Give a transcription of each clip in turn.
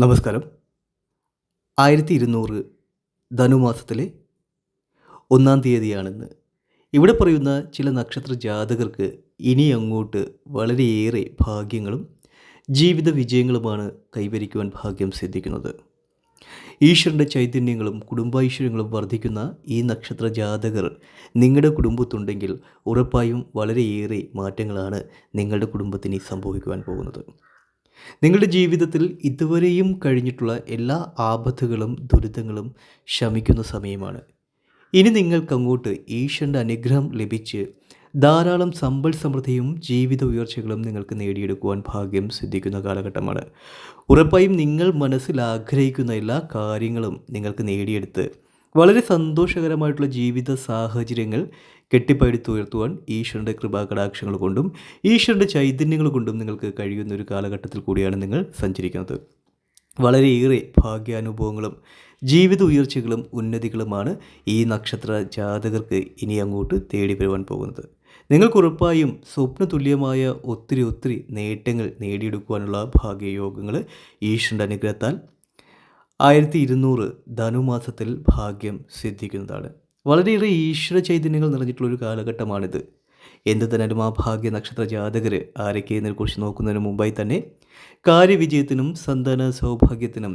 നമസ്കാരം. ആയിരത്തി ഇരുന്നൂറ് ധനുമാസത്തിലെ ഒന്നാം തീയതിയാണെന്ന്. ഇവിടെ പറയുന്ന ചില നക്ഷത്ര ജാതകർക്ക് ഇനി അങ്ങോട്ട് വളരെയേറെ ഭാഗ്യങ്ങളും ജീവിത വിജയങ്ങളുമാണ് കൈവരിക്കുവാൻ ഭാഗ്യം സിദ്ധിക്കുന്നത്. ഈശ്വരന്റെ ചൈതന്യങ്ങളും കുടുംബൈശ്വര്യങ്ങളും വർദ്ധിക്കുന്ന ഈ നക്ഷത്ര ജാതകർ നിങ്ങളുടെ കുടുംബത്തുണ്ടെങ്കിൽ ഉറപ്പായും വളരെയേറെ മാറ്റങ്ങളാണ് നിങ്ങളുടെ കുടുംബത്തിന് സംഭവിക്കുവാൻ പോകുന്നത്. നിങ്ങളുടെ ജീവിതത്തിൽ ഇതുവരെയും കഴിഞ്ഞിട്ടുള്ള എല്ലാ ആപത്തുകളും ദുരിതങ്ങളും ശമിക്കുന്ന സമയമാണ്. ഇനി നിങ്ങൾക്കങ്ങോട്ട് ഈശ്വരന്റെ അനുഗ്രഹം ലഭിച്ച് ധാരാളം സമ്പൽ സമൃദ്ധിയും ജീവിത ഉയർച്ചകളും നിങ്ങൾക്ക് നേടിയെടുക്കുവാൻ ഭാഗ്യം സിദ്ധിക്കുന്ന കാലഘട്ടമാണ്. ഉറപ്പായും നിങ്ങൾ മനസ്സിൽ ആഗ്രഹിക്കുന്ന എല്ലാ കാര്യങ്ങളും നിങ്ങൾക്ക് നേടിയെടുത്ത് വളരെ സന്തോഷകരമായിട്ടുള്ള ജീവിത സാഹചര്യങ്ങൾ കെട്ടിപ്പടുത്തുയർത്തുവാൻ ഈശ്വരന്റെ കൃപാകടാക്ഷങ്ങൾ കൊണ്ടും ഈശ്വരന്റെ ചൈതന്യങ്ങൾ കൊണ്ടും നിങ്ങൾക്ക് കഴിയുന്ന ഒരു കാലഘട്ടത്തിൽ കൂടിയാണ് നിങ്ങൾ സഞ്ചരിക്കുന്നത്. വളരെയേറെ ഭാഗ്യാനുഭവങ്ങളും ജീവിത ഉയർച്ചകളും ഉന്നതികളുമാണ് ഈ നക്ഷത്ര ജാതകർക്ക് ഇനി അങ്ങോട്ട് തേടി വരുവാൻ പോകുന്നത്. നിങ്ങൾക്ക് ഉറപ്പായും സ്വപ്നതുല്യമായ ഒത്തിരി ഒത്തിരി നേട്ടങ്ങൾ നേടിയെടുക്കുവാനുള്ള ഭാഗ്യയോഗങ്ങൾ ഈശ്വരന്റെ അനുഗ്രഹത്താൽ ആയിരത്തി ഇരുന്നൂറ് ധനുമാസത്തിൽ ഭാഗ്യം സിദ്ധിക്കുന്നതാണ്. വളരെയേറെ ഈശ്വര ചൈതന്യങ്ങൾ നിറഞ്ഞിട്ടുള്ളൊരു കാലഘട്ടമാണിത്. എന്ത് തന്നാലും ആ ഭാഗ്യ നക്ഷത്ര ജാതകർ ആരൊക്കെ എന്നതിനെക്കുറിച്ച് നോക്കുന്നതിന് മുമ്പായി തന്നെ കാര്യവിജയത്തിനും സന്താന സൗഭാഗ്യത്തിനും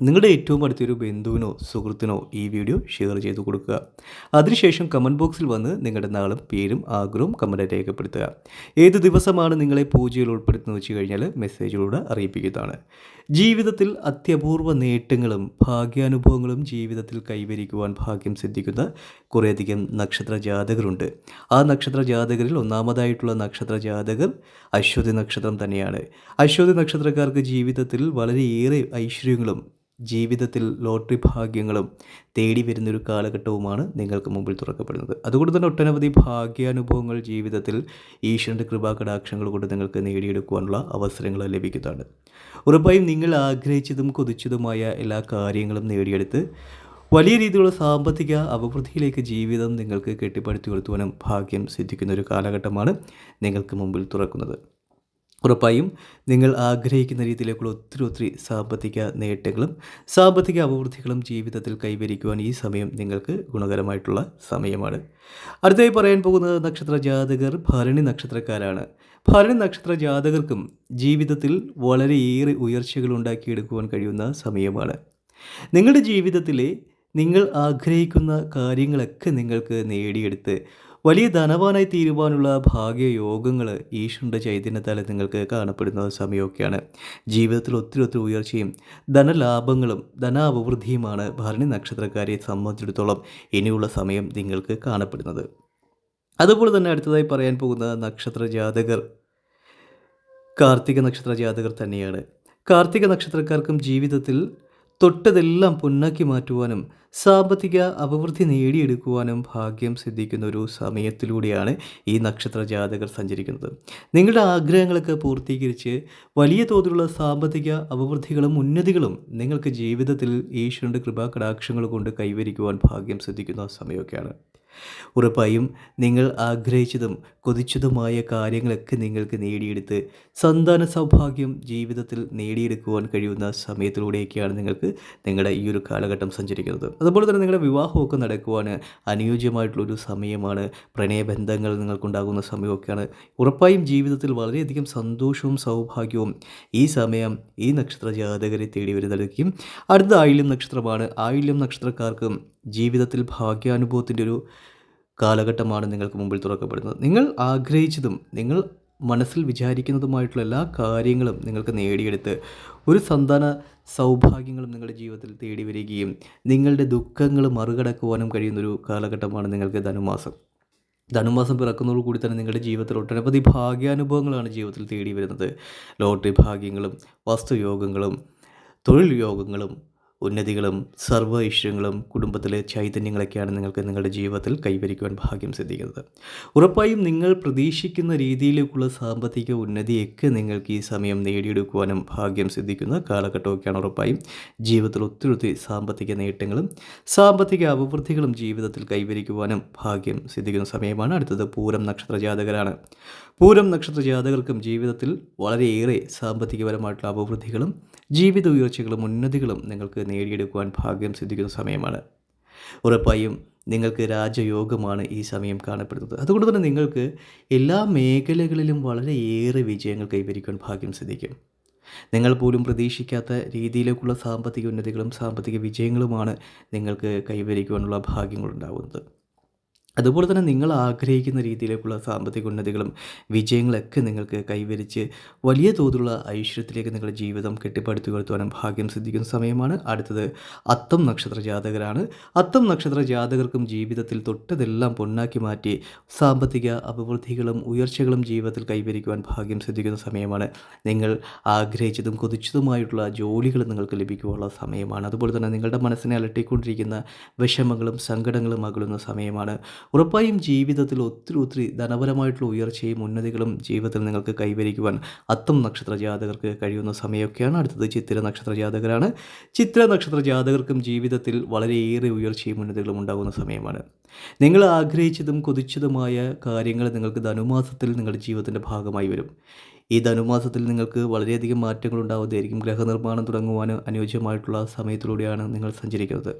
നിങ്ങളുടെ ഏറ്റവും അടുത്തൊരു ബന്ധുവിനോ സുഹൃത്തിനോ ഈ വീഡിയോ ഷെയർ ചെയ്ത് കൊടുക്കുക. അതിനുശേഷം കമന്റ് ബോക്സിൽ വന്ന് നിങ്ങളുടെ നാളും പേരും ആഗ്രഹവും കമന്റ് രേഖപ്പെടുത്തുക. ഏത് ദിവസമാണ് നിങ്ങളെ പൂജയിൽ ഉൾപ്പെടുത്തുന്നത് വെച്ച് കഴിഞ്ഞാൽ മെസ്സേജിലൂടെ അറിയിപ്പിക്കുന്നതാണ്. ജീവിതത്തിൽ അത്യപൂർവ നേട്ടങ്ങളും ഭാഗ്യാനുഭവങ്ങളും ജീവിതത്തിൽ കൈവരിക്കുവാൻ ഭാഗ്യം സിദ്ധിക്കുന്ന കുറേയധികം നക്ഷത്ര ജാതകരുണ്ട്. ആ നക്ഷത്ര ജാതകരിൽ ഒന്നാമതായിട്ടുള്ള നക്ഷത്ര ജാതകർ അശ്വതി നക്ഷത്രം തന്നെയാണ്. അശ്വതി നക്ഷത്രക്കാർക്ക് ജീവിതത്തിൽ വളരെയേറെ ഐശ്വര്യങ്ങളും ജീവിതത്തിൽ ലോട്ടറി ഭാഗ്യങ്ങളും തേടി വരുന്നൊരു കാലഘട്ടവുമാണ് നിങ്ങൾക്ക് മുമ്പിൽ തുറക്കപ്പെടുന്നത്. അതുകൊണ്ട് തന്നെ ഒട്ടനവധി ഭാഗ്യാനുഭവങ്ങൾ ജീവിതത്തിൽ ഈശ്വരന്റെ കൃപാകടാക്ഷങ്ങൾ കൊണ്ട് നിങ്ങൾക്ക് നേടിയെടുക്കുവാനുള്ള അവസരങ്ങൾ ലഭിക്കുന്നതാണ്. ഉറപ്പായും നിങ്ങൾ ആഗ്രഹിച്ചതും കൊതിച്ചതുമായ എല്ലാ കാര്യങ്ങളും നേടിയെടുത്ത് വലിയ രീതിയിലുള്ള സാമ്പത്തിക അഭിവൃദ്ധിയിലേക്ക് ജീവിതം നിങ്ങൾക്ക് കെട്ടിപ്പടുത്തി കൊടുത്തുവാനും ഭാഗ്യം സിദ്ധിക്കുന്ന ഒരു കാലഘട്ടമാണ് നിങ്ങൾക്ക് മുമ്പിൽ തുറക്കുന്നത്. ഉറപ്പായും നിങ്ങൾ ആഗ്രഹിക്കുന്ന രീതിയിലേക്കുള്ള ഒത്തിരി ഒത്തിരി സാമ്പത്തിക നേട്ടങ്ങളും സാമ്പത്തിക അഭിവൃദ്ധികളും ജീവിതത്തിൽ കൈവരിക്കുവാൻ ഈ സമയം നിങ്ങൾക്ക് ഗുണകരമായിട്ടുള്ള സമയമാണ്. അടുത്തായി പറയാൻ പോകുന്നത് നക്ഷത്ര ജാതകർ ഭരണി നക്ഷത്രക്കാരാണ്. ഭരണി നക്ഷത്ര ജാതകർക്കും ജീവിതത്തിൽ വളരെയേറെ ഉയർച്ചകൾ ഉണ്ടാക്കിയെടുക്കുവാൻ കഴിയുന്ന സമയമാണ്. നിങ്ങളുടെ ജീവിതത്തിലെ നിങ്ങൾ ആഗ്രഹിക്കുന്ന കാര്യങ്ങളൊക്കെ നിങ്ങൾക്ക് നേടിയെടുത്ത് വലിയ ധനവാനായി തീരുവാനുള്ള ഭാഗ്യയോഗങ്ങൾ ഈശ്വരന്റെ ചൈതന്യത്താൽ നിങ്ങൾക്ക് കാണപ്പെടുന്ന സമയമൊക്കെയാണ്. ജീവിതത്തിൽ ഒത്തിരി ഒത്തിരി ഉയർച്ചയും ധനലാഭങ്ങളും ധനാഭിവൃദ്ധിയുമാണ് ഭരണി നക്ഷത്രക്കാരെ സംബന്ധിച്ചിടത്തോളം ഇനിയുള്ള സമയം നിങ്ങൾക്ക് കാണപ്പെടുന്നത്. അതുപോലെ തന്നെ അടുത്തതായി പറയാൻ പോകുന്ന നക്ഷത്ര ജാതകർ കാർത്തിക നക്ഷത്ര ജാതകർ തന്നെയാണ്. കാർത്തിക നക്ഷത്രക്കാർക്കും ജീവിതത്തിൽ തൊട്ടതെല്ലാം പൊന്നാക്കി മാറ്റുവാനും സാമ്പത്തിക അഭിവൃദ്ധി നേടിയെടുക്കുവാനും ഭാഗ്യം സിദ്ധിക്കുന്ന ഒരു സമയത്തിലൂടെയാണ് ഈ നക്ഷത്ര ജാതകർ സഞ്ചരിക്കുന്നത്. നിങ്ങളുടെ ആഗ്രഹങ്ങളൊക്കെ പൂർത്തീകരിച്ച് വലിയ തോതിലുള്ള സാമ്പത്തിക അഭിവൃദ്ധികളും ഉന്നതികളും നിങ്ങൾക്ക് ജീവിതത്തിൽ ഈശ്വരന്റെ കൃപാകടാക്ഷങ്ങൾ കൊണ്ട് കൈവരിക്കുവാൻ ഭാഗ്യം സിദ്ധിക്കുന്ന സമയമൊക്കെയാണ്. ഉറപ്പായും നിങ്ങൾ ആഗ്രഹിച്ചതും കൊതിച്ചതുമായ കാര്യങ്ങളൊക്കെ നിങ്ങൾക്ക് നേടിയെടുത്ത് സന്താന സൗഭാഗ്യം ജീവിതത്തിൽ നേടിയെടുക്കുവാൻ കഴിയുന്ന സമയത്തിലൂടെയൊക്കെയാണ് നിങ്ങൾക്ക് നിങ്ങളുടെ ഈ ഒരു കാലഘട്ടം സഞ്ചരിക്കുന്നത്. അതുപോലെ തന്നെ നിങ്ങളുടെ വിവാഹമൊക്കെ നടക്കുവാൻ അനുയോജ്യമായിട്ടുള്ളൊരു സമയമാണ്. പ്രണയബന്ധങ്ങൾ നിങ്ങൾക്കുണ്ടാകുന്ന സമയമൊക്കെയാണ്. ഉറപ്പായും ജീവിതത്തിൽ വളരെയധികം സന്തോഷവും സൗഭാഗ്യവും ഈ സമയം ഈ നക്ഷത്ര ജാതകരെ തേടി വരുന്നതായിരിക്കും. അടുത്ത ആയില്യം നക്ഷത്രമാണ്. ആയില്യം നക്ഷത്രക്കാർക്കും ജീവിതത്തിൽ ഭാഗ്യാനുഭവത്തിന്റെ ഒരു കാലഘട്ടമാണ് നിങ്ങൾക്ക് മുമ്പിൽ തുറക്കപ്പെടുന്നത്. നിങ്ങൾ ആഗ്രഹിച്ചതും നിങ്ങൾ മനസ്സിൽ വിചാരിക്കുന്നതുമായിട്ടുള്ള എല്ലാ കാര്യങ്ങളും നിങ്ങൾക്ക് നേടിയെടുത്ത് ഒരു സന്താന സൗഭാഗ്യങ്ങളും നിങ്ങളുടെ ജീവിതത്തിൽ തേടി വരികയും നിങ്ങളുടെ ദുഃഖങ്ങൾ മറികടക്കുവാനും കഴിയുന്നൊരു കാലഘട്ടമാണ് നിങ്ങൾക്ക് ധനുമാസം. ധനുമാസം പിറക്കുന്നതോടുകൂടി തന്നെ നിങ്ങളുടെ ജീവിതത്തിൽ ഒട്ടനവധി ഭാഗ്യാനുഭവങ്ങളാണ് ജീവിതത്തിൽ തേടി വരുന്നത്. ലോട്ടറി ഭാഗ്യങ്ങളും വസ്തുയോഗങ്ങളും തൊഴിൽ യോഗങ്ങളും ഉന്നതികളും സർവ ഐശ്വര്യങ്ങളും കുടുംബത്തിലെ ചൈതന്യങ്ങളൊക്കെയാണ് നിങ്ങൾക്ക് നിങ്ങളുടെ ജീവിതത്തിൽ കൈവരിക്കുവാൻ ഭാഗ്യം സിദ്ധിക്കുന്നത്. ഉറപ്പായും നിങ്ങൾ പ്രതീക്ഷിക്കുന്ന രീതിയിലേക്കുള്ള സാമ്പത്തിക ഉന്നതിയൊക്കെ നിങ്ങൾക്ക് ഈ സമയം നേടിയെടുക്കുവാനും ഭാഗ്യം സിദ്ധിക്കുന്ന കാലഘട്ടമൊക്കെയാണ് ഉറപ്പായും. ജീവിതത്തിൽ ഒത്തിരി ഒത്തിരി സാമ്പത്തിക നേട്ടങ്ങളും സാമ്പത്തിക അഭിവൃദ്ധികളും ജീവിതത്തിൽ കൈവരിക്കുവാനും ഭാഗ്യം സിദ്ധിക്കുന്ന സമയമാണ്. അടുത്തത് പൂരം നക്ഷത്ര ജാതകരാണ്. പൂരം നക്ഷത്ര ജാതകർക്കും ജീവിതത്തിൽ വളരെയേറെ സാമ്പത്തികപരമായിട്ടുള്ള അഭിവൃദ്ധികളും ജീവിത ഉയർച്ചകളും ഉന്നതികളും നിങ്ങൾക്ക് നേടിയെടുക്കുവാൻ ഭാഗ്യം സിദ്ധിക്കുന്ന സമയമാണ്. ഉറപ്പായും നിങ്ങൾക്ക് രാജയോഗമാണ് ഈ സമയം കാണപ്പെടുന്നത്. അതുകൊണ്ട് തന്നെ നിങ്ങൾക്ക് എല്ലാ മേഖലകളിലും വളരെയേറെ വിജയങ്ങൾ കൈവരിക്കാൻ ഭാഗ്യം സിദ്ധിക്കും. നിങ്ങൾ പോലും പ്രതീക്ഷിക്കാത്ത രീതിയിലേക്കുള്ള സാമ്പത്തിക ഉന്നതികളും സാമ്പത്തിക വിജയങ്ങളുമാണ് നിങ്ങൾക്ക് കൈവരിക്കുവാനുള്ള ഭാഗ്യങ്ങളുണ്ടാകുന്നത് അതുപോലെ തന്നെ നിങ്ങൾ ആഗ്രഹിക്കുന്ന രീതിയിലേക്കുള്ള സാമ്പത്തിക ഉന്നതികളും വിജയങ്ങളൊക്കെ നിങ്ങൾക്ക് കൈവരിച്ച് വലിയ തോതിലുള്ള ഐശ്വര്യത്തിലേക്ക് നിങ്ങളുടെ ജീവിതം കെട്ടിപ്പടുത്തുയർത്തുവാനും ഭാഗ്യം സിദ്ധിക്കുന്ന സമയമാണ്. അടുത്തത് അത്തം നക്ഷത്ര ജാതകരാണ്. അത്തം നക്ഷത്ര ജാതകർക്കും ജീവിതത്തിൽ തൊട്ടതെല്ലാം പൊന്നാക്കി മാറ്റി സാമ്പത്തിക അഭിവൃദ്ധികളും ഉയർച്ചകളും ജീവിതത്തിൽ കൈവരിക്കുവാൻ ഭാഗ്യം സിദ്ധിക്കുന്ന സമയമാണ്. നിങ്ങൾ ആഗ്രഹിച്ചതും കൊതിച്ചതുമായിട്ടുള്ള ജോലികൾ നിങ്ങൾക്ക് ലഭിക്കുവാനുള്ള സമയമാണ്. അതുപോലെ തന്നെ നിങ്ങളുടെ മനസ്സിനെ അലട്ടിക്കൊണ്ടിരിക്കുന്ന വിഷമങ്ങളും സങ്കടങ്ങളും അകലുന്ന സമയമാണ്. ഉറപ്പായും ജീവിതത്തിൽ ഒത്തിരി ഒത്തിരി ധനപരമായിട്ടുള്ള ഉയർച്ചയും ഉന്നതികളും ജീവിതത്തിൽ നിങ്ങൾക്ക് കൈവരിക്കുവാൻ അത്തം നക്ഷത്ര ജാതകർക്ക് കഴിയുന്ന സമയമൊക്കെയാണ്. അടുത്തത് ചിത്ര നക്ഷത്ര ജാതകരാണ്. ചിത്ര നക്ഷത്ര ജാതകർക്കും ജീവിതത്തിൽ വളരെയേറെ ഉയർച്ചയും ഉന്നതികളും ഉണ്ടാകുന്ന സമയമാണ്. നിങ്ങൾ ആഗ്രഹിച്ചതും കൊതിച്ചതുമായ കാര്യങ്ങൾ നിങ്ങൾക്ക് ധനുമാസത്തിൽ നിങ്ങളുടെ ജീവിതത്തിന്റെ ഭാഗമായി വരും. ഈ ധനുമാസത്തിൽ നിങ്ങൾക്ക് വളരെയധികം മാറ്റങ്ങൾ ഉണ്ടാവുന്നതായിരിക്കും. ഗ്രഹനിർമ്മാണം തുടങ്ങുവാൻ അനുയോജ്യമായിട്ടുള്ള സമയത്തിലൂടെയാണ് നിങ്ങൾ സഞ്ചരിക്കുന്നത്.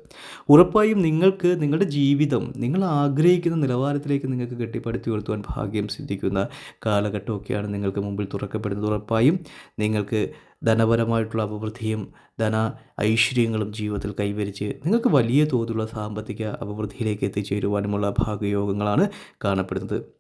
ഉറപ്പായും നിങ്ങൾക്ക് നിങ്ങളുടെ ജീവിതം നിങ്ങൾ ആഗ്രഹിക്കുന്ന നിലവാരത്തിലേക്ക് നിങ്ങൾക്ക് കെട്ടിപ്പടുത്തി ഉയർത്തുവാൻ ഭാഗ്യം സിദ്ധിക്കുന്ന കാലഘട്ടമൊക്കെയാണ് നിങ്ങൾക്ക് മുമ്പിൽ തുറക്കപ്പെടുന്നത്. ഉറപ്പായും നിങ്ങൾക്ക് ധനപരമായിട്ടുള്ള അഭിവൃദ്ധിയും ധന ഐശ്വര്യങ്ങളും ജീവിതത്തിൽ കൈവരിച്ച് നിങ്ങൾക്ക് വലിയ തോതിലുള്ള സാമ്പത്തിക അഭിവൃദ്ധിയിലേക്ക് എത്തിച്ചേരുവാനുമുള്ള ഭാഗയോഗങ്ങളാണ് കാണപ്പെടുന്നത്.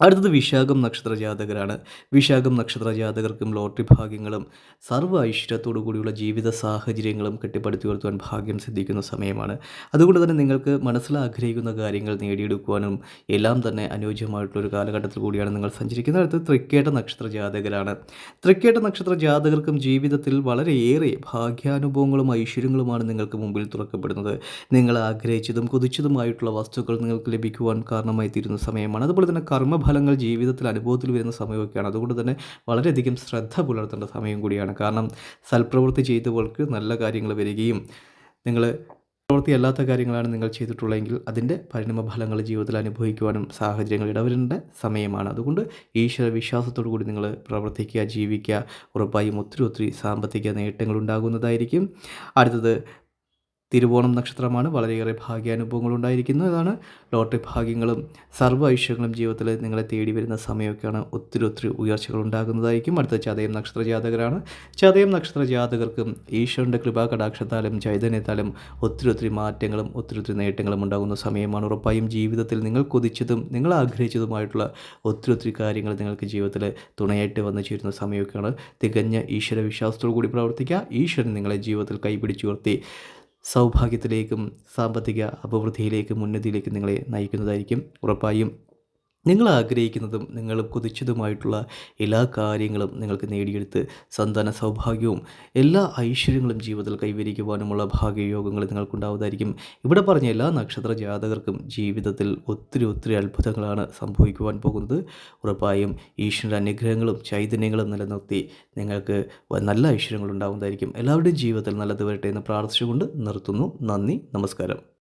അടുത്തത് വിശാഖം നക്ഷത്ര ജാതകരാണ് വിശാഖം നക്ഷത്ര ജാതകർക്കും ലോട്ടറി ഭാഗ്യങ്ങളും സർവ ഐശ്വര്യത്തോടു കൂടിയുള്ള ജീവിത സാഹചര്യങ്ങളും കെട്ടിപ്പടുത്തി ഉയർത്തുവാൻ ഭാഗ്യം സിദ്ധിക്കുന്ന സമയമാണ്. അതുകൊണ്ട് തന്നെ നിങ്ങൾക്ക് മനസ്സിലാഗ്രഹിക്കുന്ന കാര്യങ്ങൾ നേടിയെടുക്കുവാനും എല്ലാം തന്നെ അനുയോജ്യമായിട്ടുള്ളൊരു കാലഘട്ടത്തിൽ കൂടിയാണ് നിങ്ങൾ സഞ്ചരിക്കുന്നത്. അടുത്ത് തൃക്കേട്ട നക്ഷത്ര ജാതകരാണ് തൃക്കേട്ട നക്ഷത്ര ജാതകർക്കും ജീവിതത്തിൽ വളരെയേറെ ഭാഗ്യാനുഭവങ്ങളും ഐശ്വര്യങ്ങളുമാണ് നിങ്ങൾക്ക് മുമ്പിൽ തുറക്കപ്പെടുന്നത്. നിങ്ങൾ ആഗ്രഹിച്ചതും കൊതിച്ചതുമായിട്ടുള്ള വസ്തുക്കൾ നിങ്ങൾക്ക് ലഭിക്കുവാൻ കാരണമായി തീരുന്ന സമയമാണ്. അതുപോലെ തന്നെ കർമ്മ ഫലങ്ങൾ ജീവിതത്തിൽ അനുഭവത്തിൽ വരുന്ന സമയമൊക്കെയാണ്. അതുകൊണ്ട് തന്നെ വളരെയധികം ശ്രദ്ധ പുലർത്തേണ്ട സമയം കൂടിയാണ്. കാരണം സൽപ്രവൃത്തി ചെയ്തവർക്ക് നല്ല കാര്യങ്ങൾ വരികയും നിങ്ങൾ പ്രവൃത്തി അല്ലാത്ത കാര്യങ്ങളാണ് നിങ്ങൾ ചെയ്തിട്ടുള്ളതെങ്കിൽ അതിന്റെ പരിണാമഫലങ്ങൾ ജീവിതത്തിൽ അനുഭവിക്കുവാനും സാഹചര്യങ്ങൾ ഇടവരേണ്ട സമയമാണ്. അതുകൊണ്ട് ഈശ്വര വിശ്വാസത്തോടു കൂടി നിങ്ങൾ പ്രവർത്തിക്കുക ജീവിക്കുക. ഉറപ്പായും ഒത്തിരി ഒത്തിരി സാമ്പത്തിക നേട്ടങ്ങൾ ഉണ്ടാകുന്നതായിരിക്കും. അടുത്തത് തിരുവോണം നക്ഷത്രമാണ്. വളരെയേറെ ഭാഗ്യാനുഭവങ്ങൾ ഉണ്ടായിരിക്കുന്നു ഉണ്ടായിരിക്കുന്നതാണ് ലോട്ടറി ഭാഗ്യങ്ങളും സർവ ഐശ്വര്യങ്ങളും ജീവിതത്തിൽ നിങ്ങളെ തേടി വരുന്ന സമയമൊക്കെയാണ് ഒത്തിരി ഒത്തിരി ഉയർച്ചകൾ ഉണ്ടാകുന്നതായിരിക്കും അടുത്ത ചതയം നക്ഷത്ര ജാതകരാണ്. ചതയം നക്ഷത്ര ജാതകർക്കും ഈശ്വരന്റെ കൃപാ കടാക്ഷത്താലും ചൈതന്യത്താലും ഒത്തിരി ഒത്തിരി മാറ്റങ്ങളും ഒത്തിരി ഒത്തിരി നേട്ടങ്ങളും ഉണ്ടാകുന്ന സമയമാണ്. ഉറപ്പായും ജീവിതത്തിൽ നിങ്ങൾ കൊതിച്ചതും നിങ്ങൾ ആഗ്രഹിച്ചതുമായിട്ടുള്ള ഒത്തിരി ഒത്തിരി കാര്യങ്ങൾ നിങ്ങൾക്ക് ജീവിതത്തിൽ തുണയായിട്ട് വന്നു ചേരുന്ന സമയമൊക്കെയാണ്. തികഞ്ഞ ഈശ്വര വിശ്വാസത്തോടു കൂടി പ്രവർത്തിക്കുക. ഈശ്വരൻ നിങ്ങളെ ജീവിതത്തിൽ കൈപിടിച്ചുയർത്തി സൗഭാഗ്യത്തിലേക്കും സാമ്പത്തിക അഭിവൃദ്ധിയിലേക്കും ഉന്നതിയിലേക്കും നിങ്ങളെ നയിക്കുന്നതായിരിക്കും. ഉറപ്പായും നിങ്ങൾ ആഗ്രഹിക്കുന്നതും നിങ്ങൾ കൊതിച്ചതുമായിട്ടുള്ള എല്ലാ കാര്യങ്ങളും നിങ്ങൾക്ക് നേടിയെടുത്ത് സന്താന സൗഭാഗ്യവും എല്ലാ ഐശ്വര്യങ്ങളും ജീവിതത്തിൽ കൈവരിക്കുവാനുമുള്ള ഭാഗ്യയോഗങ്ങൾ നിങ്ങൾക്കുണ്ടാവുന്നതായിരിക്കും. ഇവിടെ പറഞ്ഞ എല്ലാ നക്ഷത്ര ജാതകർക്കും ജീവിതത്തിൽ ഒത്തിരി ഒത്തിരി അത്ഭുതങ്ങളാണ് സംഭവിക്കുവാൻ പോകുന്നത്. ഉറപ്പായും ഈശ്വരന്റെ അനുഗ്രഹങ്ങളും ചൈതന്യങ്ങളും നിലനിർത്തി നിങ്ങൾക്ക് നല്ല ഐശ്വര്യങ്ങൾ ഉണ്ടാവുന്നതായിരിക്കും. എല്ലാവരുടെയും ജീവിതത്തിൽ നല്ലത് വരട്ടെ എന്ന് പ്രാർത്ഥിച്ചുകൊണ്ട് നിർത്തുന്നു. നന്ദി. നമസ്കാരം.